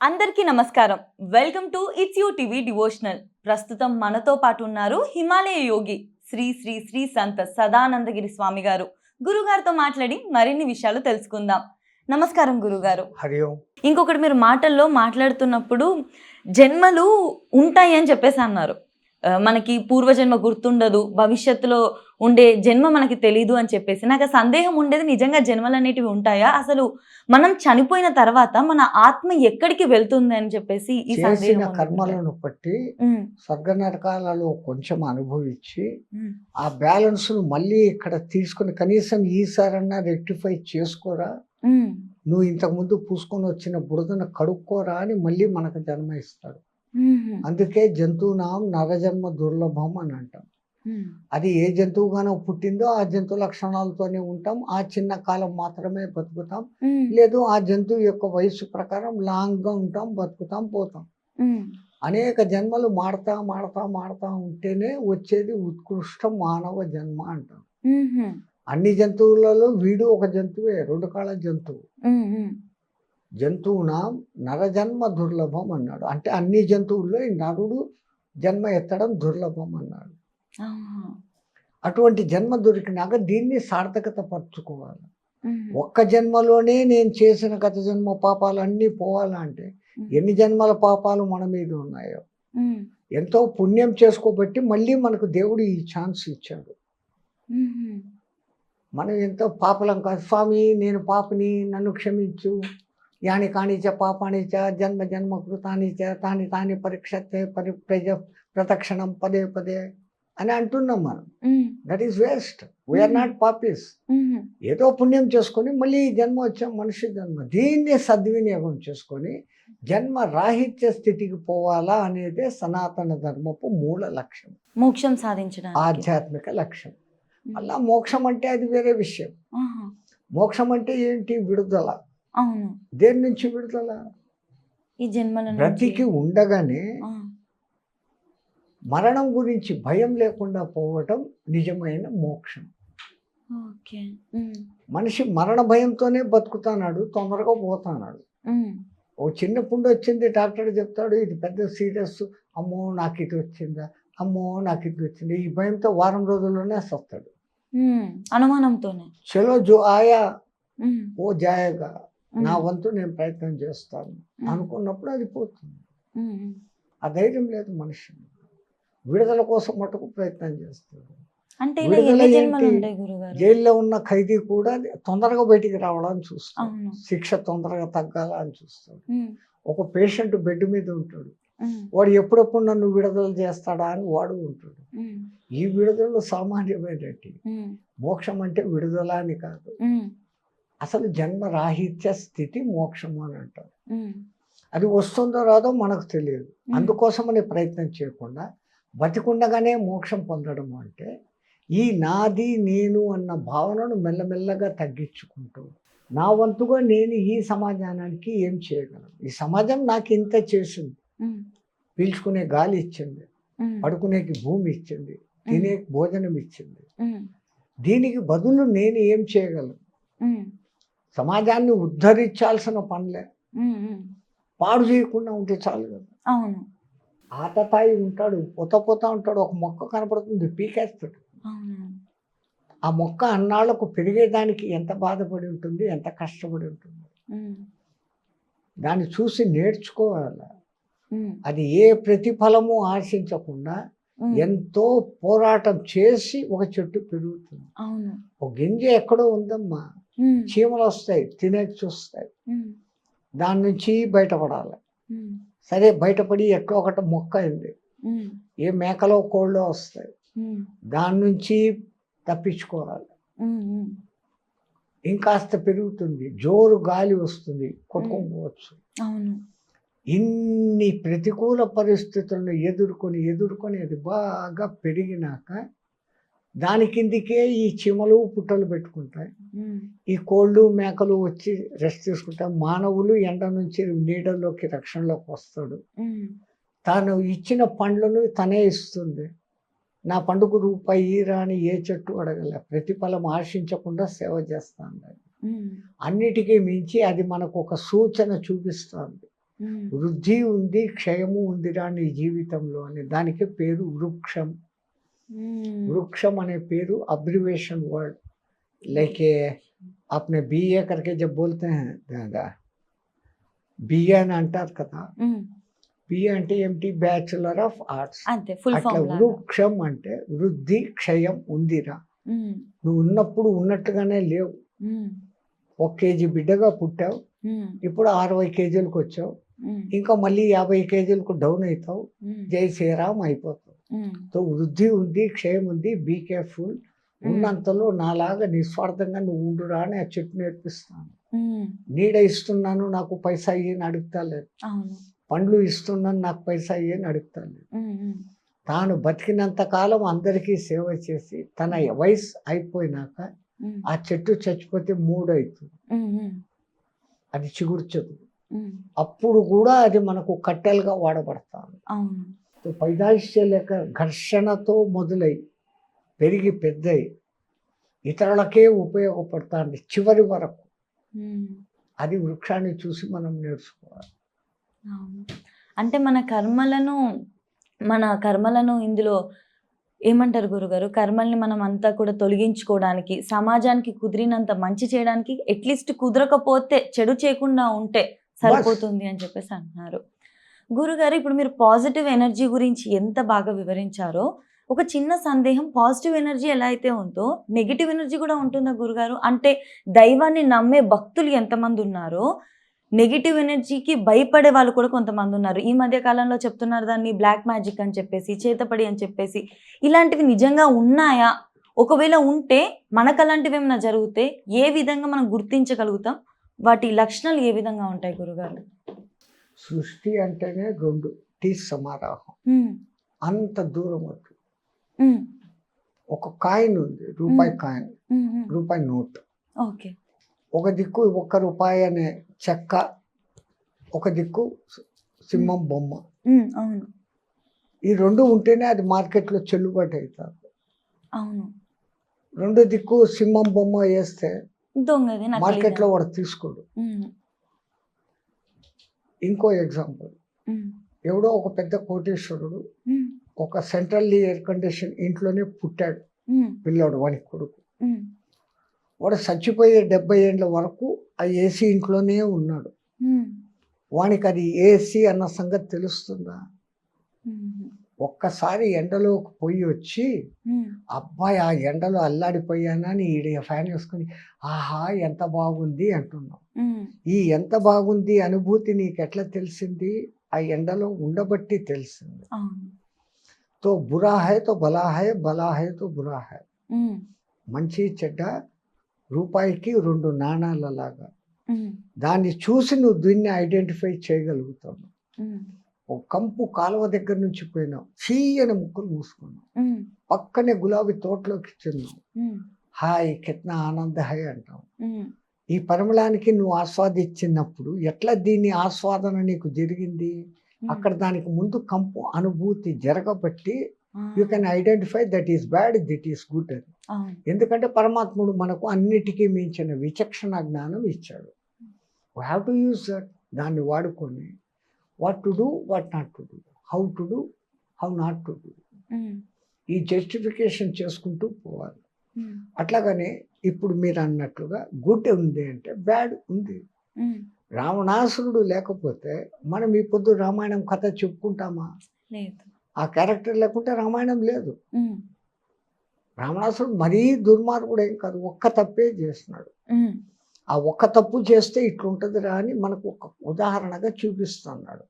అందరికీ నమస్కారం. Welcome to it's you TV devotional. ప్రస్తుతం మనతో పాటు ఉన్నారు హిమాలయ యోగి శ్రీ శ్రీ శ్రీ సంత సదానందగిరి స్వామి గారు గురుగారితో మాట్లాడి మరిన్ని విషయాలు తెలుసుకుందాం. నమస్కారం గురుగారు. హరి ఓం. ఇంకొకటి మీరు మాటల్లో మాట్లాడుతున్నప్పుడు జన్మలు ఉంటాయి అని చెప్పేసి అన్నారు. మనకి పూర్వజన్మ గుర్తుండదు భవిష్యత్తులో ఉండే జన్మ మనకి తెలీదు అని చెప్పేసి. నాకు సందేహం ఉండేది నిజంగా జన్మలు అనేటివి ఉంటాయా? అసలు మనం చనిపోయిన తర్వాత మన ఆత్మ ఎక్కడికి వెళ్తుంది అని చెప్పేసి ఈ సందేహం. కర్మలను బట్టి స్వర్గ నరకాలలో కొంచెం అనుభవించి ఆ బ్యాలెన్స్ను మళ్ళీ ఇక్కడ తీసుకుని కనీసం ఈసారన్నా రెక్టిఫై చేసుకోరా? నువ్వు ఇంతకు ముందు పూసుకొని వచ్చిన బురదను కడుక్కోరా అని మళ్ళీ మనకు జన్మ ఇస్తాడు. అందుకే జంతువునాం నరజన్మ దుర్లభం అని అంటాం. అది ఏ జంతువుగానో పుట్టిందో ఆ జంతు లక్షణాలతోనే ఉంటాం. ఆ చిన్న కాలం మాత్రమే బతుకుతాం. లేదు ఆ జంతువు యొక్క వయసు ప్రకారం లాంగ్గా ఉంటాం బతుకుతాం పోతాం. అనేక జన్మలు మాడతా మాడతా మాడతా ఉంటేనే వచ్చేది ఉత్కృష్ట మానవ జన్మ అంటాం. అన్ని జంతువులలో వీడు ఒక జంతువే రెండు కాళ్ళ జంతువు. జంతువున నరజన్మ దుర్లభం అన్నాడు. అంటే అన్ని జంతువుల్లో ఈ నరుడు జన్మ ఎత్తడం దుర్లభం అన్నాడు. అటువంటి జన్మ దొరికినాక దీన్ని సార్థకత పరుచుకోవాలి. ఒక్క జన్మలోనే నేను చేసిన గత జన్మ పాపాలు అన్నీ పోవాలంటే ఎన్ని జన్మల పాపాలు మన మీద ఉన్నాయో? ఎంతో పుణ్యం చేసుకోబట్టి మళ్ళీ మనకు దేవుడు ఈ ఛాన్స్ ఇచ్చాడు. మనం ఎంతో పాపలం కాదు. స్వామి నేను పాపని నన్ను క్షమించు. యాని కానిచ పాపానిచ జన్మ జన్మ కృతానిచ తాని తాని పరీక్షతే పరి ప్రజ ప్రదక్షిణం పదే పదే అని అంటున్నాం మనం. That is waste we are. Not పాపీస్ ఏదో పుణ్యం చేసుకొని మళ్ళీ జన్మ వచ్చాం మనిషి జన్మ. దీన్ని సద్వినియోగం చేసుకొని జన్మ రాహిత్య స్థితికి పోవాలా అనేదే సనాతన ధర్మపు మూల లక్ష్యం. మోక్షం సాధించడానికి. ఆధ్యాత్మిక లక్ష్యం. అలా మోక్షం అంటే అది వేరే విషయం. మోక్షం అంటే ఏంటి? విడుదల. అవును. దేని నుంచి విడుదల? ఈ జన్మల. బ్రతికి ఉండగానే మరణం గురించి భయం లేకుండా పోవటం నిజమైన మోక్షం. మనిషి మరణ భయంతోనే బతుకుతానాడు తొందరగా పోతానాడు. ఓ చిన్న పుండు వచ్చింది డాక్టర్ చెప్తాడు ఇది పెద్ద సీరియస్ అమ్మో నాకు ఇది వచ్చిందా? అమ్మో నాకు ఇది వచ్చింది? ఈ భయంతో వారం రోజుల్లోనే సస్తాడు అనుమానంతోనే. చలో జో ఆయా ఓ జాయగా. నా వంతు నేను ప్రయత్నం చేస్తాను అనుకున్నప్పుడు అది పోతుంది. ఆ ధైర్యం లేదు మనిషి. విడుదల కోసం మటుకు ప్రయత్నం చేస్తాడు. అంటే జైల్లో ఉన్న ఖైదీ కూడా తొందరగా బయటికి రావడానికి చూస్తాడు. శిక్ష తొందరగా తగ్గాల అని చూస్తాడు ఒక పేషెంట్ బెడ్ మీద ఉంటాడు. వాడు ఎప్పుడప్పుడు నన్ను విడుదల చేస్తాడా అని వాడు ఉంటాడు. ఈ విడుదల సామాన్యమైనటి. మోక్షం అంటే విడుదల అని కాదు. అసలు జన్మ రాహిత్య స్థితి మోక్షం అని అంటారు. అది వస్తుందో రాదో మనకు తెలియదు. అందుకోసమని ప్రయత్నం చేయకుండా బతికుండగానే మోక్షం పొందడం అంటే ఈ నాది నేను అన్న భావనను మెల్లమెల్లగా తగ్గించుకుంటూ నా వంతుగా నేను ఈ సమాజానికి ఏం చేయగలను? ఈ సమాజం నాకు ఇంత చేసింది. పీల్చుకునే గాలి ఇచ్చింది. పడుకునేకి భూమి ఇచ్చింది. తినే భోజనం ఇచ్చింది. దీనికి బదులు నేను ఏం చేయగలను? సమాజాన్ని ఉద్ధరించాల్సిన పనులే. పాడు చేయకుండా ఉంటే చాలు కదా. అవును. ఆతతాయి ఉంటాడు పొత పొత ఉంటాడు ఒక మొక్క కనపడుతుంది పీకేస్తాడు. ఆ మొక్క అన్నాళ్ళకు పెరిగేదానికి ఎంత బాధపడి ఉంటుంది ఎంత కష్టపడి ఉంటుంది. దాన్ని చూసి నేర్చుకోవాలి? అది ఏ ప్రతిఫలము ఆశించకుండా ఎంతో పోరాటం చేసి ఒక చెట్టు పెరుగుతుంది. ఒక గింజ ఎక్కడో ఉందమ్మా. చీమలు వస్తాయి తినేకి చూస్తాయి. దాని నుంచి బయటపడాలి. సరే బయటపడి ఎక్కడో ఒకటి మొక్క అయింది. ఏ మేకలో కోళ్ళో వస్తాయి. దాని నుంచి తప్పించుకోవాలి. ఇంకాస్త పెరుగుతుంది. జోరు గాలి వస్తుంది. కొట్టుకోవచ్చు అవును. ఇన్ని ప్రతికూల పరిస్థితులను ఎదుర్కొని ఎదుర్కొని అది బాగా పెరిగినాక దాని కిందికే ఈ చీమలు పుట్టలు పెట్టుకుంటాయి. ఈ కోళ్ళు మేకలు వచ్చి రెస్ట్ తీసుకుంటాయి. మానవులు ఎండ నుంచి నీడలోకి రక్షణలోకి వస్తాడు. తాను ఇచ్చిన పండ్లను తనే ఇస్తుంది. నా పండుగ రూపాయి ఈరా అని ఏ చెట్టు అడగలే. ప్రతిఫలం ఆశించకుండా సేవ చేస్తాను ఉమ్, అన్నిటికీ మించి అది మనకు ఒక సూచన చూపిస్తుంది. వృద్ధి ఉంది క్షయము ఉందిరా నీ జీవితంలో అని దానికి పేరు వృక్షం ఉమ్, वृक्षम अने पेरू अब्रिवेशन वर्ड लेके आपने बी ए करके जब बोलते हैं दादा బిఏ అని అంటారు కదా ఉమ్. బిఏ అంటే ఏమిటి బ్యాచులర్ ఆఫ్ ఆర్ట్స్ అంతే ఫుల్ అట్లా ఫామ్ లాగా వృక్షం అంటే వృద్ధి క్షయం ఉందిరా ఉమ్, నువ్వు ఉన్నప్పుడు ఉన్నట్టుగానే లేవు ఉమ్, ఒక కేజీ బిడ్డగా పుట్టావు ఉమ్, ఇప్పుడు అరవై కేజీలకు వచ్చావు ఉమ్, ఇంకా మళ్ళీ యాభై కేజీలకు డౌన్ అవుతావు జై శ్రీరామ్ అయిపోతావు. సో వృద్ధి ఉంది క్షయం ఉంది బీ కేర్ఫుల్ ఉన్నంతలో నాలాగా నిస్వార్థంగా నువ్వు ఉండురా అని ఆ చెట్టు నేర్పిస్తాను. నీడ ఇస్తున్నాను నాకు పైసా అయ్యని అడుగుతా లేదు. పండ్లు ఇస్తున్నాను నాకు పైసా అయ్యని అడుగుతా లేదు. తాను బతికినంత కాలం అందరికీ సేవ చేసి తన వయసు అయిపోయినాక ఆ చెట్టు చచ్చిపోతే మూడు అవుతుంది అది చిగుర్చదు అప్పుడు కూడా అది మనకు కట్టెలుగా వాడబడతాను పైదాయిష్య లేక ఘర్షణతో మొదలై పెరిగి పెద్దయి ఇతరులకే ఉపయోగపడుతుంది చివరి వరకు. అది వృక్షాన్ని చూసి మనం నేర్చుకోవాలి. అంటే మన కర్మలను మన కర్మలను ఇందులో ఏమంటారు గురుగారు? కర్మల్ని మనం అంతా కూడా తొలగించుకోవడానికి సమాజానికి కుదిరినంత మంచి చేయడానికి అట్లీస్ట్ కుదరకపోతే చెడు చేయకుండా ఉంటే సరిపోతుంది అని చెప్పేసి అంటున్నారు గురుగారు ఇప్పుడు మీరు పాజిటివ్ ఎనర్జీ గురించి ఎంత బాగా వివరించారో ఒక చిన్న సందేహం పాజిటివ్ ఎనర్జీ ఎలా అయితే ఉందో నెగిటివ్ ఎనర్జీ కూడా ఉంటుందా గురుగారు? అంటే దైవాన్ని నమ్మే భక్తులు ఎంతమంది ఉన్నారో నెగిటివ్ ఎనర్జీకి భయపడే వాళ్ళు కూడా కొంతమంది ఉన్నారు. ఈ మధ్య కాలంలో చెప్తున్నారు దాన్ని బ్లాక్ మ్యాజిక్ అని చెప్పేసి చేతపడి అని చెప్పేసి. ఇలాంటివి నిజంగా ఉన్నాయా? ఒకవేళ ఉంటే మనకు అలాంటివి ఏమైనా జరిగితే ఏ విధంగా మనం గుర్తించగలుగుతాం? వాటి లక్షణాలు ఏ విధంగా ఉంటాయి గురుగారు? సృష్టి అంటేనే రెండు టీ సమారాహం. అంత దూరం ఉమ్, ఒక కాయిన్ ఉంది రూపాయి. కాయిన్. రూపాయి నోట్. ఓకే. ఒక దిక్కు ఒక్క రూపాయి అనే చెక్క ఒక దిక్కు సింహం బొమ్మ. అవును. ఈ రెండు ఉంటేనే అది మార్కెట్లో చెల్లుబాటు అవుతుంది అవును. రెండు దిక్కు సింహం బొమ్మ వేస్తే దొంగది? మార్కెట్లో వాడు తీసుకోడు. ఇంకో ఎగ్జాంపుల్. ఎవడో ఒక పెద్ద కోటేశ్వరుడు ఒక సెంట్రల్ ఎయిర్ కండిషన్ ఇంట్లోనే పుట్టాడు. పిల్లాడు వాని కొడుకు. వాడు చచ్చిపోయే డెబ్బై ఏళ్ళ వరకు ఆ ఏసీ ఇంట్లోనే ఉన్నాడు. వానికి అది ఏసీ అన్న సంగతి తెలుస్తుందా? ఒక్కసారి ఎండలోకి పోయి వచ్చి అబ్బాయి ఆ ఎండలో అల్లాడిపోయానని ఈడ ఫ్యాన్ వేసుకుని? ఆహా ఎంత బాగుంది అంటున్నాం. ఈ ఎంత బాగుంది అనుభూతి నీకు ఎట్లా తెలిసింది? ఆ ఎండలో ఉండబట్టి తెలిసింది. తో బురా హై తో బలా హై బలా హై తో బురా హై ఉమ్, మంచి చెడ్డ రూపాయికి రెండు నాణాల లాగా దాన్ని చూసి నువ్వు దీన్ని ఐడెంటిఫై చేయగలుగుతావు. ఒక కంపు కాలువ దగ్గర నుంచి పోయినావు చీయని ముక్కులు మూసుకున్నావు ఉమ్, పక్కనే గులాబీ తోటలోకి ఉమ్, హాయ్ కిత్నా ఆనంద హై అంటావు ఉమ్, ఈ పరిమళానికి నువ్వు ఆస్వాదించినప్పుడు ఎట్లా దీని ఆస్వాదన నీకు జరిగింది. అక్కడ దానికి ముందు కంపు అనుభూతి జరగబట్టి you can identify that is bad that is good అని. ఎందుకంటే పరమాత్ముడు మనకు అన్నిటికీ మించిన విచక్షణ జ్ఞానం ఇచ్చాడు. హ్యావ్ టు యూజ్ దట్ దాన్ని వాడుకొని what to do what not to do how to do how not to do ఈ జస్టిఫికేషన్ చేసుకుంటూ పోవాలి. ఉమ్, అట్లాగనే ఇప్పుడు మీరు అన్నట్లుగా గుడ్ ఉంది అంటే బ్యాడ్ ఉంది. ఉమ్, రావణాసురుడు లేకపోతే మనం ఈ పొద్దు రామాయణం కథ చెప్పుకుంటామా? ఆ క్యారెక్టర్ లేకుంటే రామాయణం లేదు. ఉమ్, రావణాసురుడు మరీ దుర్మార్గుడు ఏం కాదు ఒక్క తప్పే చేస్తున్నాడు. ఆ ఒక్క తప్పు చేస్తే ఇట్లుంటుందిరా అని మనకు ఒక ఉదాహరణగా చూపిస్తున్నాడు.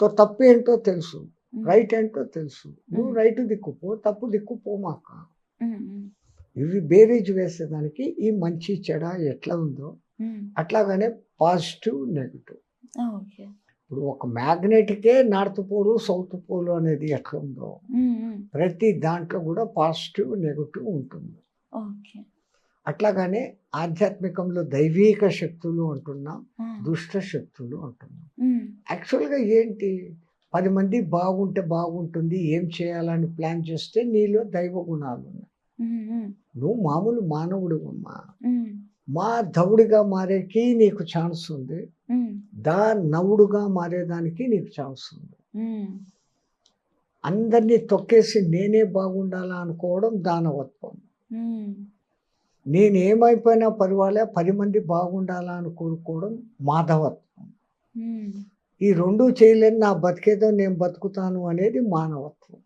తో తప్పు ఏంటో తెలుసు. రైట్ ఏంటో తెలుసు. నువ్వు. రైట్ దిక్కుపో తప్పు దిక్కుపోమాక. ఇవి బేరీజ్ వేసేదానికి ఈ మంచి చెడ ఎట్లా ఉందో అట్లాగనే పాజిటివ్ నెగిటివ్. ఇప్పుడు ఒక మ్యాగ్నెటికే నార్త్ పోలు సౌత్ పోలు అనేది ఎట్లా ఉందో ప్రతి దాంట్లో కూడా పాజిటివ్ నెగిటివ్ ఉంటుంది. ఓకే. అట్లాగానే ఆధ్యాత్మికంలో దైవీక శక్తులు అంటున్నాం దుష్ట శక్తులు అంటున్నాం. యాక్చువల్గా ఏంటి? పది మంది బాగుంటే బాగుంటుంది ఏం చేయాలని ప్లాన్ చేస్తే నీలో దైవ గుణాలు ఉన్నాయి. నువ్వు మామూలు మానవుడు అమ్మా మా ధవుడిగా మారేకి నీకు ఛాన్స్ ఉంది. దా నవుడుగా మారేదానికి నీకు ఛాన్స్ ఉంది. అందరినీ తొక్కేసి నేనే బాగుండాలా అనుకోవడం దానవత్వం. నేను ఏమైపోయినా పర్వాలే పది మంది బాగుండాలా అని కోరుకోవడం మాధవత్వం. ఈ రెండు చేయలేని నా బతికేదో నేను బతుకుతాను అనేది మానవత్వం.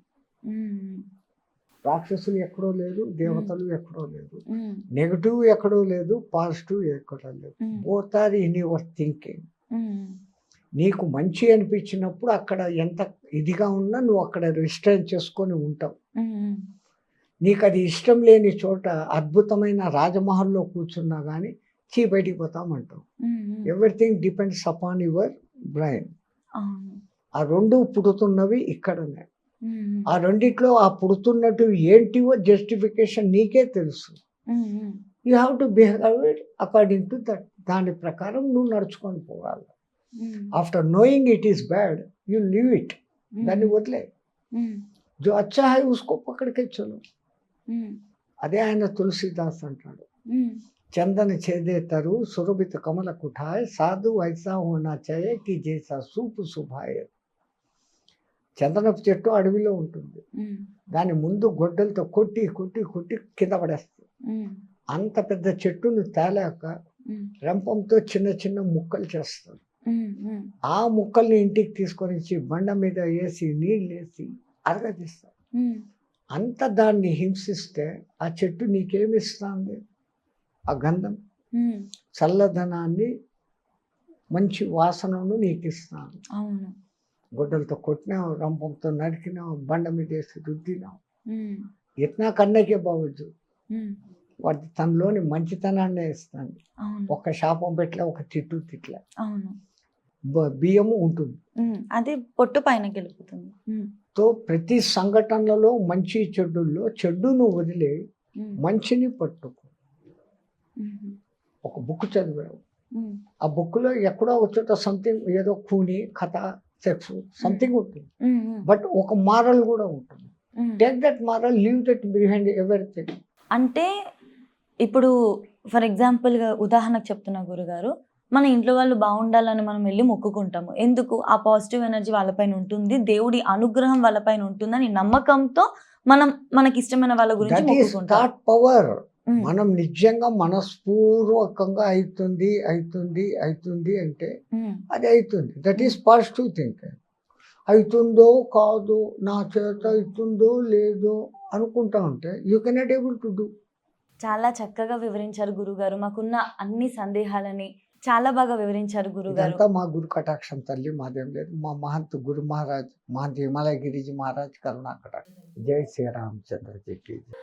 రాక్షసులు ఎక్కడో లేదు దేవతలు ఎక్కడో లేదు నెగటివ్ ఎక్కడో లేదు పాజిటివ్ ఎక్కడో లేదు. Both are in your thinking. నీకు మంచి అనిపించినప్పుడు అక్కడ ఎంత ఇదిగా ఉన్నా నువ్వు అక్కడ రిస్ట్రైన్ చేసుకొని ఉంటావు. నీకు అది ఇష్టం లేని చోట అద్భుతమైన రాజమహల్లో కూర్చున్నా కానీ చీ బయటికి పోతామంటావు um, everything depends upon your brain అవును. ఆ రెండు పుడుతున్నవి ఇక్కడనే ఉమ్, ఆ రెండిట్లో ఆ పుడుతున్నట్టు ఏంటివో జస్టిఫికేషన్ నీకే తెలుసు um, um, you have to behave it according to that దాని ప్రకారం నువ్వు నడుచుకొని పోవాలి um, after knowing it is bad you live it um, దాన్ని వదిలే ఉమ్, जो अच्छा है उसको पकड़ के चलो ఉమ్, అదే ఆయన తులసిదాస్ అంటాడు. చందన చేదే తరు సురభిత కమల కుఠాయ్ సాధు ఐసా హోనా చాయే కి జైసా సూపు సుభాయ్. చందనపు చెట్టు అడవిలో ఉంటుంది. దాని ముందు గొడ్డలతో కొట్టి కొట్టి కొట్టి కింద పడేస్తుంది. అంత పెద్ద చెట్టును తేలాక రంపంతో చిన్న చిన్న ముక్కలు చేస్తారు ఆ ముక్కల్ని ఇంటికి తీసుకొని బండ మీద వేసి నీళ్ళు వేసి అరగదీస్తారు అంత దాన్ని హింసిస్తే ఆ చెట్టు నీకేమిస్తుంది? ఆ గంధం. చల్లదనాన్ని మంచి వాసనను నీకు ఇస్తాను గొడ్డలతో కొట్టినావు రంపంతో నరికినావు బండ మీద వేసి రుద్దినావు ఎట్నా కన్నకే ఉమ్, వాటి తనలోని మంచితనాన్నే ఇస్తాను. ఒక్క శాపం పెట్ల ఒక తిట్టు తిట్ల. బియ్యము ఉంటుంది. అది పొట్టు పైన గెలుపుతుంది. తో ప్రతి సంఘటనలలో మంచి చెడుల్లో చెడును వదిలే మంచిని పట్టుకో. ఒక బుక్ చదివావు. ఆ బుక్లో ఎక్కడో ఒక చోట సంథింగ్ ఏదో కూని కథ సెక్స్ సంథింగ్ ఉంటుంది. బట్ ఒక మారల్ కూడా ఉంటుంది. Take that moral leave that behind everything అంటే ఇప్పుడు ఫర్ ఎగ్జాంపుల్గా ఉదాహరణకు చెప్తున్నా గురుగారు మన ఇంట్లో వాళ్ళు బాగుండాలని మనం వెళ్ళి మొక్కుకుంటాము. ఎందుకు? ఆ పాజిటివ్ ఎనర్జీ వాళ్ళపైన ఉంటుంది. దేవుడి అనుగ్రహం వాళ్ళపైన ఉంటుందని నమ్మకంతో మనం మనకి ఇష్టమైన వాళ్ళ గురించి మొక్కుకుంటాం. పవర్ మనం నిజంగా మనస్పూర్వకంగా అవుతుంది అవుతుంది అవుతుంది అంటే అది అవుతుంది దట్ ఈస్ పాజిటివ్ థింక్ అవుతుందో కాదు నా చేత అవుతుందో లేదో అనుకుంటా ఉంటే you cannot able to do చాలా చక్కగా వివరించారు గురుగారు. మాకున్న అన్ని సందేహాలని చాలా బాగా వివరించారు గురుగారు అంతా మా గురు కటాక్షం తల్లి మాదేం లేదు. మా మహంత్ గురు మహారాజ్ మహంత్ హిమాలయ గిరిజీ మహారాజ్ కరుణా కటాక్షం జై శ్రీరామచంద్ర జీ కీ జై.